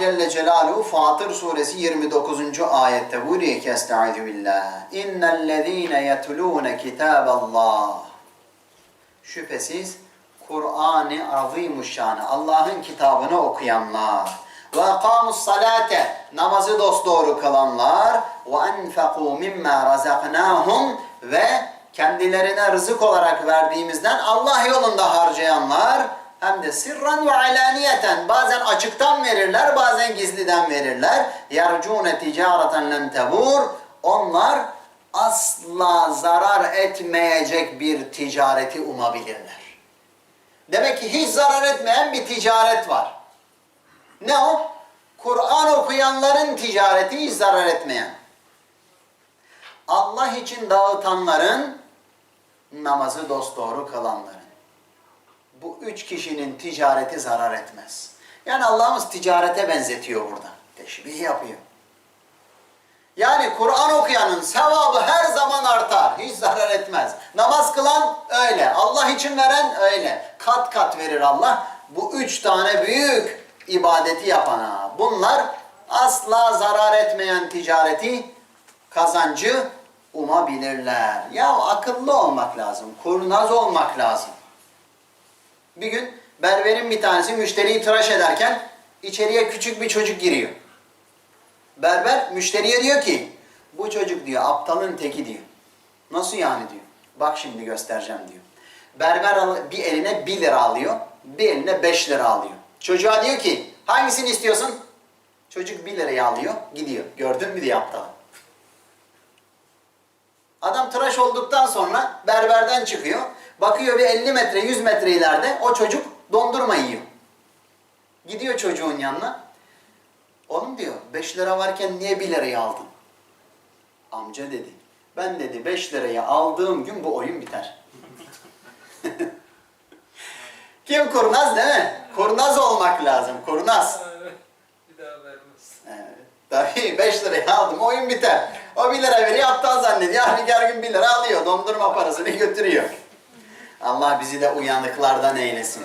Celle Celaluhu Fatır suresi 29. ayette buyuruyor ki Estaizu billah. İnnellezîne yetlûne kitâballah. Şüphesiz Kur'an-ı Azimuşşan'ı Allah'ın kitabını okuyanlar ve akamus salate namazı dosdoğru kılanlar ve enfekû mimma razaknahum ve kendilerine rızık olarak verdiğimizden Allah yolunda harcayanlar hem de sırran ve alaniyeten bazen açıktan verirler bazen gizliden verirler. Yercune ticareten lem tebur onlar asla zarar etmeyecek bir ticareti umabilirler. Demek ki hiç zarar etmeyen bir ticaret var. Ne o? Kur'an okuyanların ticareti hiç zarar etmeyen. Allah için dağıtanların, namazı dosdoğru kılanların. Bu üç kişinin ticareti zarar etmez. Yani Allah'ımız ticarete benzetiyor burada. Teşbih yapıyor. Yani Kur'an okuyanın sevabı her zaman artar. Hiç zarar etmez. Namaz kılan öyle. Allah için veren öyle. Kat kat verir Allah. Bu üç tane büyük ibadeti yapana. Bunlar asla zarar etmeyen ticareti, kazancı umabilirler. Ya akıllı olmak lazım. Kurnaz olmak lazım. Bir gün berberin bir tanesi müşteriyi tıraş ederken içeriye küçük bir çocuk giriyor. Berber müşteriye diyor ki bu çocuk diyor aptalın teki diyor. Nasıl yani diyor. Bak şimdi göstereceğim diyor. Berber bir eline 1 lira alıyor, bir eline 5 lira alıyor. Çocuğa diyor ki hangisini istiyorsun? Çocuk 1 lirayı alıyor, gidiyor. Gördün mü diye aptal. Adam tıraş olduktan sonra berberden çıkıyor. Bakıyor bir 50 metre, 100 metre ileride o çocuk dondurma yiyor. Gidiyor çocuğun yanına. Oğlum diyor 5 lira varken niye 1 lirayı aldın? Amca dedi. Ben dedi 5 lirayı aldığım gün bu oyun biter. Kim kurnaz değil mi? Kurnaz olmak lazım. Kurnaz. Bir daha vermez. Evet. Tabii 5 lirayı aldım oyun biter. O 1 lira veriyor aptal zannediyor. Halbuki her gün 1 lira alıyor. Dondurma parasını götürüyor. Allah bizi de uyanıklardan eylesin.